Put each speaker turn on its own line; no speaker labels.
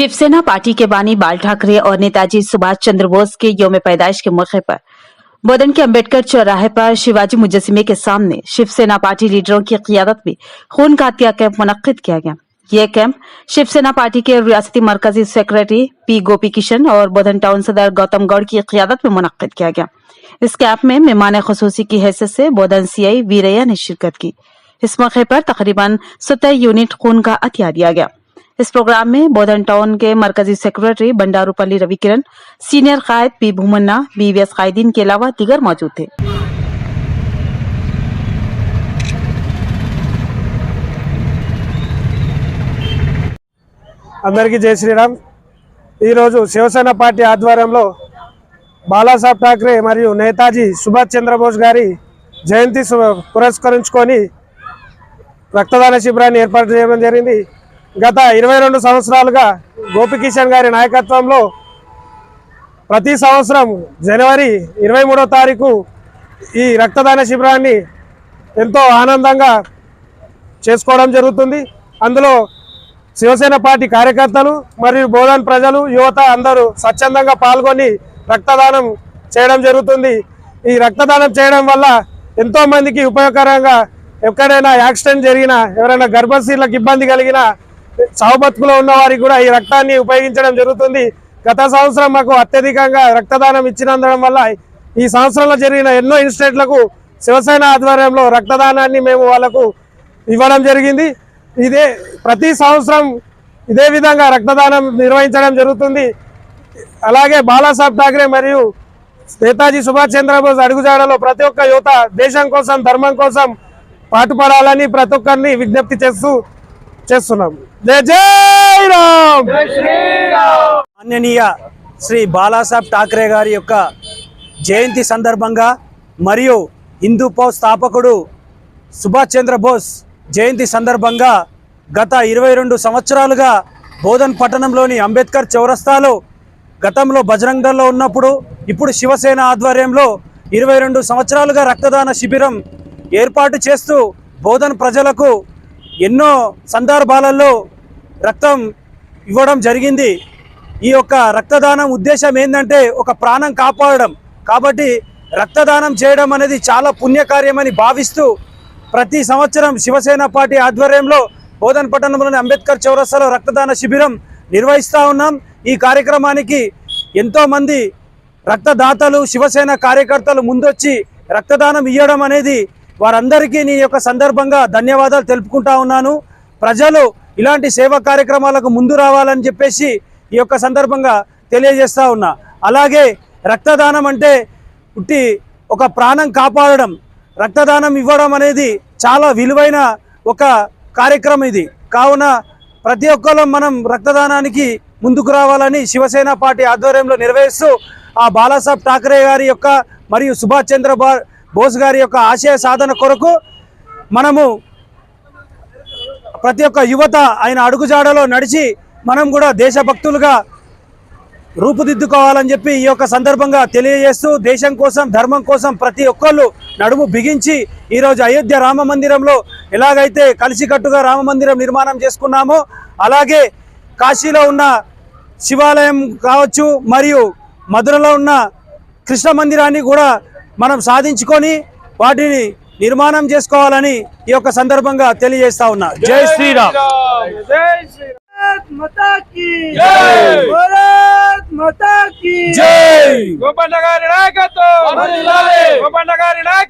Shiv Sena party के बानी बाल ठाकरे और नेताजी सुभाष चंद्र बोस के योम पैदाइश के मौके पर। बोधन के अंबेडकर चौराहे पर शिवाजी मुजस्मे के सामने शिवसेना पार्टी लीडरों की क्यादत में खून का हत्या कैंप मुनद किया गया। यह कैंप शिवसेना पार्टी के रियासती मरकजी सेक्रेटरी पी गोपी किशन और बोधन टाउन सदर गौतम गौड़ की क्यादत में मुनद किया गया। इस कैंप में मेहमान खसूसी की हैसियत से बोधन सीआई वीरैया ने शिरकत की। इस मौके पर तकरीबन सत्तर यूनिट खून का हथिया दिया गया। इस प्रोग्राम में बोधन टाउन के मरकजी सेक्रेटरी बंडारूपल्ली रविकिरण सीनियर कायद पी भूमन्ना बीवीएस कायदीन के अलावा दीगर मौजूद थे
అందరికీ జై శ్రీరామ్ ఈరోజు శివసేన పార్టీ ఆధ్వర్యంలో బాలాసాహెబ్ ఠాక్రే మరియు నేతాజీ సుభాష్ చంద్రబోస్ గారి జయంతి సు- పురస్కరించుకొని రక్తదాన శిబిరాన్ని ఏర్పాటు చేయడం జరిగింది గత ఇరవై రెండు సంవత్సరాలుగా గోపికిషన్ గారి నాయకత్వంలో ప్రతి సంవత్సరం జనవరి ఇరవై మూడో తారీఖు ఈ రక్తదాన శిబిరాన్ని ఎంతో ఆనందంగా చేసుకోవడం జరుగుతుంది. అందులో శివసేన పార్టీ కార్యకర్తలు మరియు బోధన్ ప్రజలు యువత అందరూ స్వచ్ఛందంగా పాల్గొని రక్తదానం చేయడం జరుగుతుంది. ఈ రక్తదానం చేయడం వల్ల ఎంతోమందికి ఉపయోగకరంగా ఎక్కడైనా యాక్సిడెంట్ జరిగినా ఎవరైనా గర్భశీలకు ఇబ్బంది కలిగినా సావుబతుకులో ఉన్న వారికి కూడా ఈ రక్తాన్ని ఉపయోగించడం జరుగుతుంది. గత సంవత్సరం మాకు అత్యధికంగా రక్తదానం ఇచ్చినందడం వల్ల ఈ సంవత్సరంలో జరిగిన ఎన్నో ఇన్సిడెంట్లకు శివసేన ఆధ్వర్యంలో రక్తదానాన్ని మేము వాళ్ళకు ఇవ్వడం జరిగింది. ఇదే ప్రతి సంవత్సరం ఇదే విధంగా రక్తదానం నిర్వహించడం జరుగుతుంది. అలాగే బాలాసాహెబ్ ఠాక్రే మరియు నేతాజీ సుభాష్ చంద్రబోస్ అడుగుజాడలో ప్రతి ఒక్క యువత దేశం కోసం ధర్మం కోసం పాటుపడాలని ప్రతి ఒక్కరిని విజ్ఞప్తి చేస్తూ చేస్తున్నాం.
మాన్యనీయ శ్రీ బాలాసాహెబ్ ఠాక్రే గారి యొక్క జయంతి సందర్భంగా మరియు హిందూ పౌ స్థాపకుడు సుభాష్ చంద్రబోస్ జయంతి సందర్భంగా గత ఇరవై రెండు సంవత్సరాలుగా బోధన్ పట్టణంలోని అంబేద్కర్ చౌరస్తాలో గతంలో బజరంగ్ దళ్ళో ఉన్నప్పుడు ఇప్పుడు శివసేన ఆధ్వర్యంలో ఇరవై రెండు సంవత్సరాలుగా రక్తదాన శిబిరం ఏర్పాటు చేస్తూ బోధన్ ప్రజలకు ఎన్నో సందర్భాలలో రక్తం ఇవ్వడం జరిగింది. ఈ యొక్క రక్తదానం ఉద్దేశం ఏంటంటే ఒక ప్రాణం కాపాడడం. కాబట్టి రక్తదానం చేయడం అనేది చాలా పుణ్యకార్యమని భావిస్తూ ప్రతి సంవత్సరం శివసేన పార్టీ ఆధ్వర్యంలో బోధన్ పట్టణంలోని అంబేద్కర్ చౌరస్తాలో రక్తదాన శిబిరం నిర్వహిస్తూ ఉన్నాం. ఈ కార్యక్రమానికి ఎంతోమంది రక్తదాతలు శివసేన కార్యకర్తలు ముందొచ్చి రక్తదానం ఇవ్వడం అనేది వారందరికీ నీ యొక్క సందర్భంగా ధన్యవాదాలు తెలుపుకుంటా ఉన్నాను. ప్రజలు ఇలాంటి సేవా కార్యక్రమాలకు ముందు రావాలని చెప్పేసి ఈ యొక్క సందర్భంగా తెలియజేస్తా ఉన్నా. అలాగే రక్తదానం అంటే పుట్టి ఒక ప్రాణం కాపాడడం రక్తదానం ఇవ్వడం అనేది చాలా విలువైన ఒక కార్యక్రమం ఇది. కావున ప్రతి ఒక్కరు మనం రక్తదానానికి ముందుకు రావాలని శివసేన పార్టీ ఆధ్వర్యంలో నిర్వహిస్తూ ఆ బాలాసాహెబ్ ఠాకరే గారి యొక్క మరియు సుభాష్ చంద్ర బా- బోస్ గారి యొక్క ఆశయ సాధన కొరకు మనము ప్రతి ఒక్క యువత ఆయన అడుగుజాడలో నడిచి మనం కూడా దేశభక్తులుగా రూపుదిద్దుకోవాలని చెప్పి ఈ యొక్క సందర్భంగా తెలియజేస్తూ దేశం కోసం ధర్మం కోసం ప్రతి ఒక్కళ్ళు నడుము బిగించి ఈరోజు అయోధ్య రామ మందిరంలో ఎలాగైతే కలిసికట్టుగా రామ మందిరం నిర్మాణం చేసుకున్నామో అలాగే కాశీలో ఉన్న శివాలయం కావచ్చు మరియు మధురలో ఉన్న కృష్ణ మందిరాన్ని కూడా మనం సాధించుకొని వాటిని నిర్మాణం చేసుకోవాలని ఈ యొక్క సందర్భంగా తెలియజేస్తా ఉన్నా. జై శ్రీరామ్.
గోపన్న గారి నాయకత్వం. గారి నాయకత్వం.